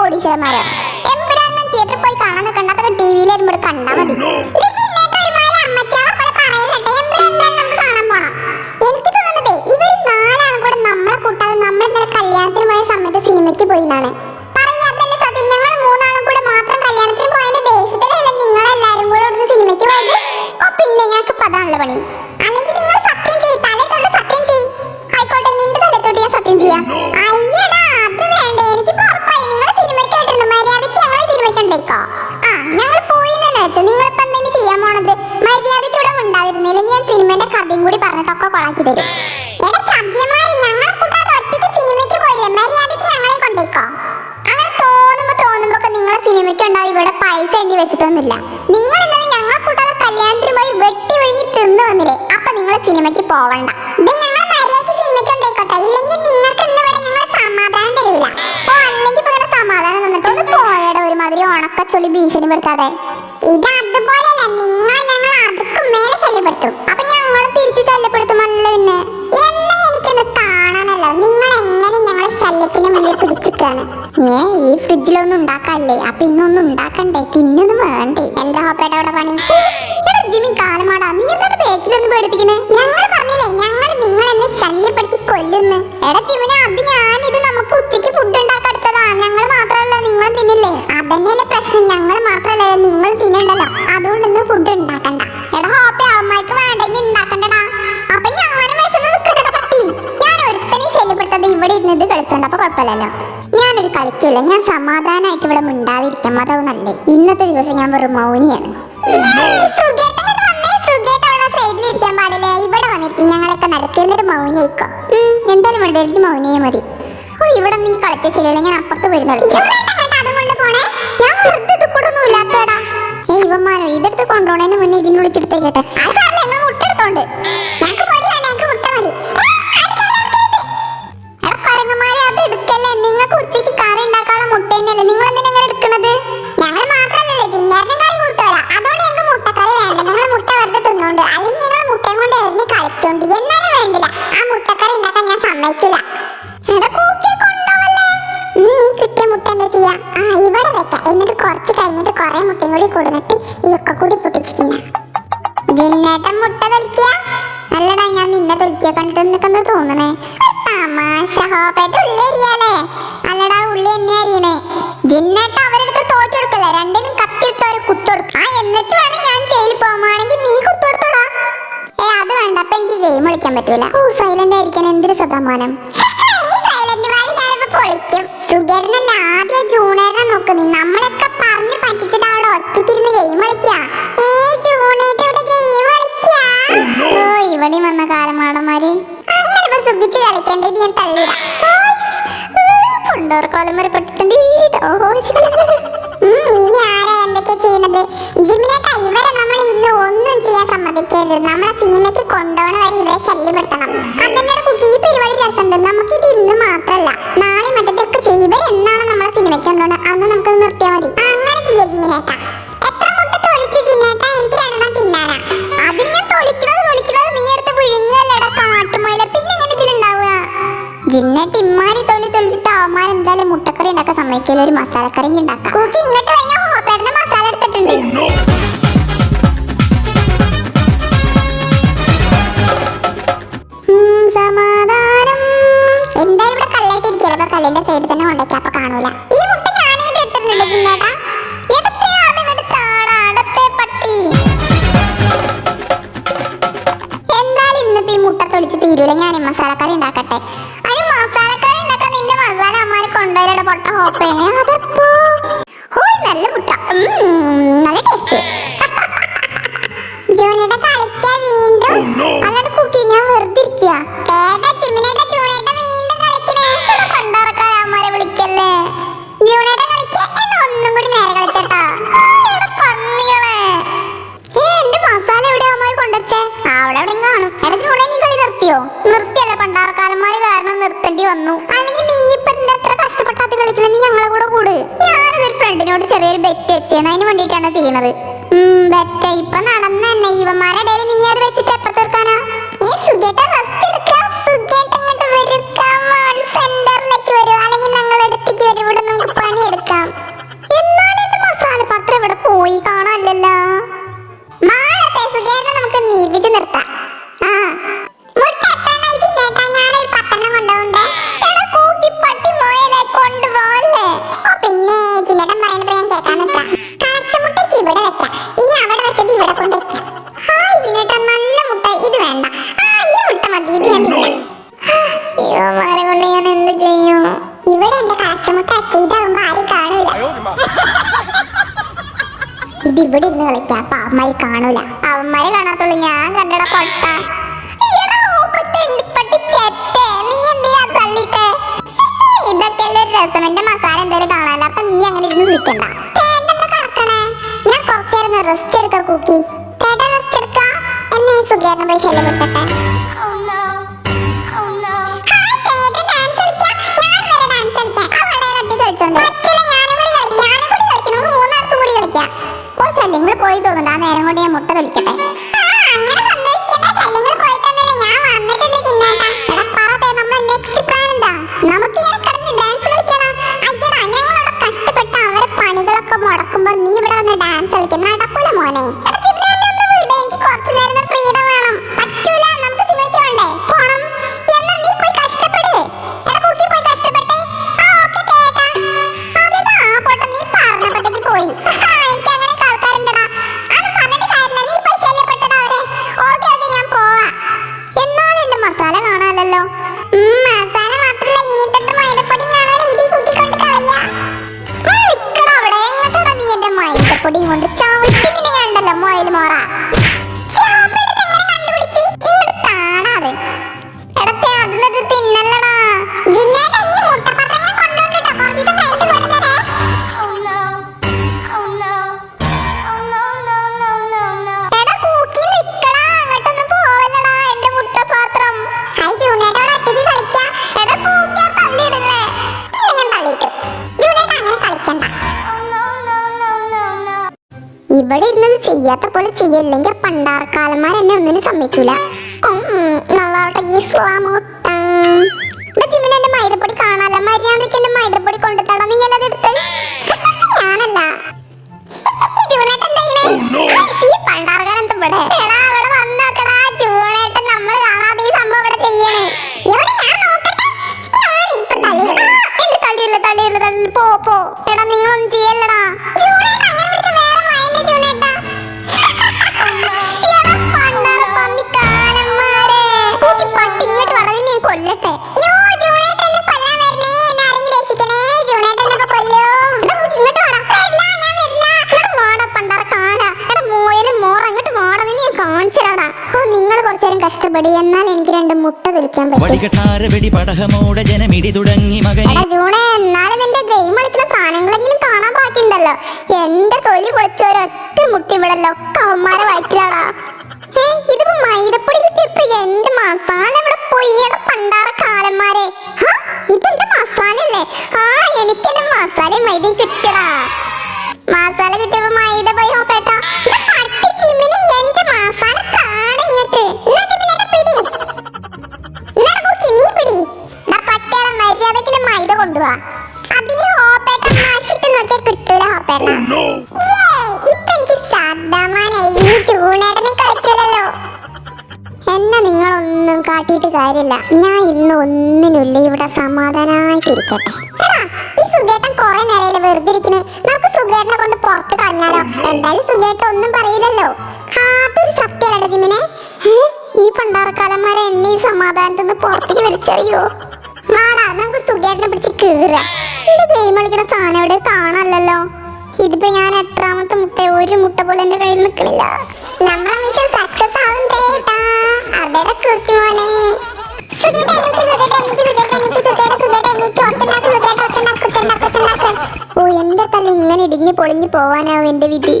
കോടീശ്വരന്മാരോ. എമ്പുരാനെ തിയേറ്ററിൽ പോയി കാണാൻ നിൽക്കണ്ട അതൊക്കെ ടി വിയിൽ വരുമ്പോൾ കണ്ടാൽ മതി. എനിക്ക് തോന്നുന്നത് ഇവർ നാലാളും കൂടെ നമ്മളെ കൂട്ടാതെ നമ്മൾ ഇന്നലെ കല്യാണത്തിന് പോയ സമയത്ത് സിനിമയ്ക്ക് പോയി എന്നാണ് ഉണക്കച്ചൊളി ഭീഷണി പെടുത്താതെ ഇത് അതുപോലെയല്ല നിങ്ങൾ ഞങ്ങൾ അതുക്കും മേലെ ശല്യപ്പെടുത്തും. അപ്പൊ ഞങ്ങൾ തിരിച്ച് ശല്യപ്പെടുത്തുമല്ലോ പിന്നെ. എന്നെ എനിക്കൊന്ന് കാണാനല്ലോ. നിങ്ങൾ എങ്ങനെ ഞങ്ങളെ ശല്യത്തിന് മുന്നിൽ പിടിച്ചിട്ടാണ് ഏ ഈ ഫ്രിഡ്ജിലൊന്നും ഉണ്ടാക്കാല്ലേ? അപ്പൊ ഇന്നൊന്നും ഉണ്ടാക്കണ്ടേ? തിന്നൊന്നും വേണ്ടേ? എന്താ ഹോപ്പേട്ട അവിടെ പണി? ജിമി കാലമാടാ. നീ എന്താണ് ബേക്കിലൊന്ന് പേടിപ്പിക്കണേ? ഞങ്ങൾ പറഞ്ഞില്ലേ ഞങ്ങൾ നിങ്ങൾ എന്നെ ശല്യപ്പെടുത്തി കൊല്ലുന്നു. എടാ ജിമിനെ അത് ഞാനിത് നമുക്ക് ഉച്ചയ്ക്ക് ഫുഡ് ഞങ്ങൾ മാത്രമല്ല നിങ്ങൾ തിന്നില്ലേ? അതന്നെയല്ലേ പ്രശ്നം. ഞങ്ങൾ മാത്രമല്ല നിങ്ങൾ തിന്നണ്ടല്ലോ. അതുകൊണ്ട് ഫുഡ് ഉണ്ടാക്കണ്ട. എടാ ഹോപ്പേ അമ്മയ്ക്ക് വേണ്ടെങ്കിൽ ഉണ്ടാക്കണ്ടടാ അപ്പൊ ഞാനും വിശന്ന് നിൽക്കണ്ട പട്ടി. ഞാൻ ഒരുത്തനെ ശല്യപ്പെടുത്തത് ഇവിടെ ഇരുന്നത് കളിച്ചോണ്ട് അപ്പൊ കുഴപ്പമില്ലല്ലോ. ഞാനൊരു കളിക്കൂല. ഞാൻ സമാധാനമായിട്ട് ഇവിടെ മിണ്ടാതിരിക്കാം അതാവും നല്ലേ. ഇന്നത്തെ ദിവസം ഞാൻ വെറും മൗനിയാണ്. ഇവിടെ വന്നിട്ട് ഞങ്ങളൊക്കെ നടക്കുന്നൊരു മൗനിയായിക്കോ. എന്തായാലും ഇവിടെ എനിക്ക് മൗനിയെ മതി. ഇവിടെ നീ കളിച്ച ശരിയല്ല ഞാൻ അപ്പുറത്ത് പോയിരുന്നു ഇവന്മാരോ ഇതെടുത്ത് കൊണ്ടുപോണേന് മുന്നേ ഇതിന് വിളിച്ചെടുത്തേക്കട്ടെ മുട്ടെടുത്തോണ്ട്. നിങ്ങൾക്ക് ഉച്ചയ്ക്ക് കറി ഉണ്ടാക്കാനുള്ള മുട്ട തന്നെയല്ലേ. നിങ്ങൾ ജിന്നേട്ടൻ മുട്ട തൊലിക്കുക അല്ലടാ ഞാൻ നിന്നെ തൊലിക്കുക കണ്ടിട്ട് നിനക്കെന്താ തോന്നണേ? തമാശ ഹോപ്പേട്ട് ഉള്ളി എരിയാലേ അല്ലടാ ഉള്ളി എന്നെ അറിയണേ ജിന്നേട്ട അവരെടുത്ത് തോറ്റെടുക്കല്ലേ രണ്ടിനും കത്തിയിട്ട് ഒരു കുത്തൊടുക്ക ആ എന്നിട്ട് വേണം ഞാൻ ജയിലിൽ പോകുവാണെങ്കിൽ നീ കുത്തൊടുത്തോടാ ഏ അത് വേണ്ട. അപ്പൊ എനിക്ക് ഗെയിം കളിക്കാൻ പറ്റൂല. ഓ സൈലന്റ് ആയിരിക്കാൻ എന്തൊരു സദാമാനം. പൊളിക്കും. സുഖേരനല്ല ആദ്യം ജൂണേട്ടനെ നോക്ക്. നീ നമ്മളൊക്കെ പറഞ്ഞു പറ്റിച്ചിട്ട് അവിടെ ഒറ്റയ്ക്കിരുന്ന് ഗെയിം കളിക്കാ. ഓ ഇവിടെ വന്ന കാലമാടന്മാര്. ശ്രദ്ധിച്ച് കളിക്കേണ്ടത് ഞാൻ തള്ളിടാം കൊണ്ടോർക്കോലം വരെ പെട്ടിട്ടുണ്ട് ഇനി ഇമ്മാരി തൊലി തൊലിച്ചിട്ട് അവന്മാർ എന്തായാലും മുട്ടക്കറി ഉണ്ടാക്കാൻ സമ്മതിക്കില്ല ഒരു മസാലക്കറി ഉണ്ടാക്കാം. കൂക്കി ഇങ്ങോട്ട് കഴിഞ്ഞാൽ ഹോപ്പേട്ടന്റെ മസാല എടുത്തിട്ടുണ്ട്. ഉം, സമാധാനം. എന്തായാലും ഇവിടെ അപ്പൊ കല്ലിന്റെ സൈഡിൽ തന്നെ കൊണ്ടേക്കാം അപ്പൊ കാണൂല. ഈ മുട്ട ഞാനിങ്ങോട്ട് തീരൂല. ഞാൻ മസാലക്കറി ഉണ്ടാക്കട്ടെ. ചൂടെ നീ കളി നിർത്തിയോ? നിർത്തിയല്ല പണ്ടാറക്കാലന്മാര് കാരണം നിർത്തേണ്ടി വന്നു. അല്ലെങ്കിൽ നീ ഇപ്പൊ എത്ര കഷ്ടപ്പെട്ടാത്ത കളിക്കണ നീ ഞങ്ങളെ കൂടെ കൂട്. ഞാനൊരു ഫ്രണ്ടിനോട് ചെറിയൊരു ബെറ്റ് വെച്ചേന്ന്. അതിന് വേണ്ടിയിട്ടാണ് ചെയ്യണത് ബെറ്റ് ഇപ്പൊ നടന്ന തന്നെ ഇവന്മാരുടെ വെക്കാമെത്ര കാച്ചമുട്ടയ്ക്ക് ഇവിടെ വെക്കാം. ഇനി അവിടെ വെച്ചത് ഇവിടെ ഹായ് ജിനേട്ടാ നല്ല മുട്ട. ഇത് വേണ്ട. ആ ഈ മുട്ട മതി ഇത് ഞാൻ തിന്നാം. യുവമാരെ കൊണ്ട് ഞാൻ എന്ത് ചെയ്യും? ഇവിടെ എന്റെ കാച്ചമുട്ട അക്കീതാകുമ്പോ ആരും കാണൂല. ഇത് ഇവിടെ ഇരുന്ന് കളിക്കാം. കാണൂല. അവന്മാരെ കാണാത്തുള്ളൂ ഞാൻ കണ്ടട കൊട്ട ഇതൊക്കെ ഒരു രസം. എന്റെ മസാല എന്തായാലും കാണാനില്ല അപ്പൊ നീ അങ്ങനെ ഇരുന്ന് വിളിക്കണ്ട. കുറച്ചേരം റെസ്റ്റ് എടുക്ക കുക്കി. തേട്ട റെസ്റ്റ് എടുക്ക. എന്നെ ഈ സുഖേട്ടൻ പോയി ശല്യപ്പെടുത്തട്ടെ പോയി തോന്നുന്നുണ്ട്. ആ നേരം കൊണ്ട് ഞാൻ മുട്ട തൊലിക്കട്ടെ. വന്ന് ഡാൻസ് കളിക്കും നടക്കൂല മോനെ ഇവിടെ ഇരുന്നത് ചെയ്യാത്ത പോലെ ചെയ്യല്ലെങ്കിൽ പണ്ടാർക്കാലന്മാർ എന്നെ ഒന്നിനും സമ്മതിക്കൂല. ഈ സ്വാമുട്ട. ജിമിന് എന്റെ മൈദപ്പൊടി കാണാല മര്യാദയ്ക്ക് എന്റെ മൈദപ്പൊടി കൊണ്ടുത്തട നീ അല്ലത് എടുത്ത്? ഞാനല്ല. ജൂണേട്ടൻ കൊല്ലട്ടെ. യോ ജൂണേട്ടൻ എന്നെ കൊല്ലാൻ വരണേ. എന്നെ ആരെങ്കിലും രക്ഷിക്കണേ. ജൂണേട്ടൻ എന്നെ ഇപ്പൊ എടാ, ഇങ്ങോട്ട് വാടാ. വരില്ല, ഞാൻ വരില്ല. വാടാ, പണ്ടാറ കാല. എടാ, മോയൽ മോറ, അങ്ങോട്ട് വാടാ, നിന്നെ ഞാൻ കാണിച്ചടാ ഓ, നിങ്ങൾ കഷ്ടപ്പെടി എന്നാൽ എനിക്ക് രണ്ട് മുട്ട തൊലിക്കാൻ പറ്റും ജനമിടി തുടങ്ങി മകനെ എടാ ജൂണെ എന്നാലും നിന്റെ ഗെയിം കളിക്കുന്ന സാധനങ്ങളെങ്കിലും കാണാൻ ബാക്കിയുണ്ടല്ലോ എന്റെ തൊലി പൊളിച്ച ഒരൊറ്റ മുട്ടി ഇവിടല്ലോ കവന്മാരെ വയറ്റിലാടാ ഏ ഇതിപ്പോ മൈദപ്പൊടി കിട്ടിയപ്പോ എന്റെ മസാല ഇവിടെ പോയി പണ്ടാറ കാലന്മാരെ. ഇതെന്റെ മസാലല്ലേ ആ എനിക്കെന്റെ മസാല മസാലയും മൈദയും ഇന്ന് ഒന്നിനുമില്ല ഇവിടെ സമാധാനായിട്ടിരിക്കട്ടെ. എടാ, ഈ നമുക്ക് കൊണ്ട് ഒന്നും പറയില്ലല്ലോ. ഈ നമുക്ക് ഗെയിം സാധനം ഇവിടെ ഇതിപ്പോ ഞാൻ എത്രാമത്തെ മുട്ട ഒരു മുട്ട പോലെ എന്റെ കയ്യിൽ നിൽക്കണില്ല പൊളിഞ്ഞു പോവാനാവും എന്റെ വിധി.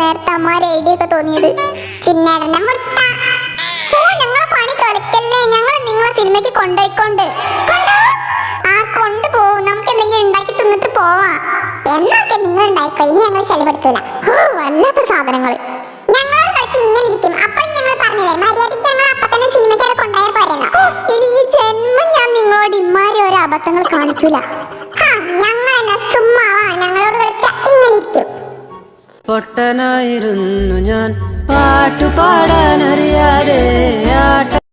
നേരത്തെ അമ്മാരെ ഐഡിയ ഒക്കെ തോന്നിയത്. ചിന്നേടന്റെ മുട്ട. ഓ ഞങ്ങൾ പണി കളിക്കല്ലേ ഞങ്ങൾ നിങ്ങളെ സിനിമയ്ക്ക് കൊണ്ടുപോയിക്കൊണ്ട്? ആ കൊണ്ടുപോകും നമുക്ക് എന്തെങ്കിലും ഉണ്ടാക്കി തിന്നിട്ട് പോവാം. എന്നൊക്കെ നിങ്ങൾ ഉണ്ടായിക്കോ? ഇനി ഞങ്ങൾ ചെലവെടുത്തൂല. ഓ വല്ലാത്ത സാധനങ്ങൾ ഞങ്ങളോട് കളിച്ച് ഇങ്ങനെ ഇരിക്കും. അപ്പോൾ ഞങ്ങൾ പറഞ്ഞില്ലേ മര്യാദയ്ക്ക് ഞങ്ങൾ അപ്പൊ തന്നെ സിനിമയ്ക്ക് അവിടെ കൊണ്ടുപോയാൽ പോരെന്നാ. ഇനി ഈ ജന്മം ഞാൻ നിങ്ങളോട് ഇമാരി ഒരു അബദ്ധങ്ങൾ കാണിക്കൂല. ഞങ്ങൾ പൊട്ടനായിരുന്നു ഞാൻ. പാട്ടു ആ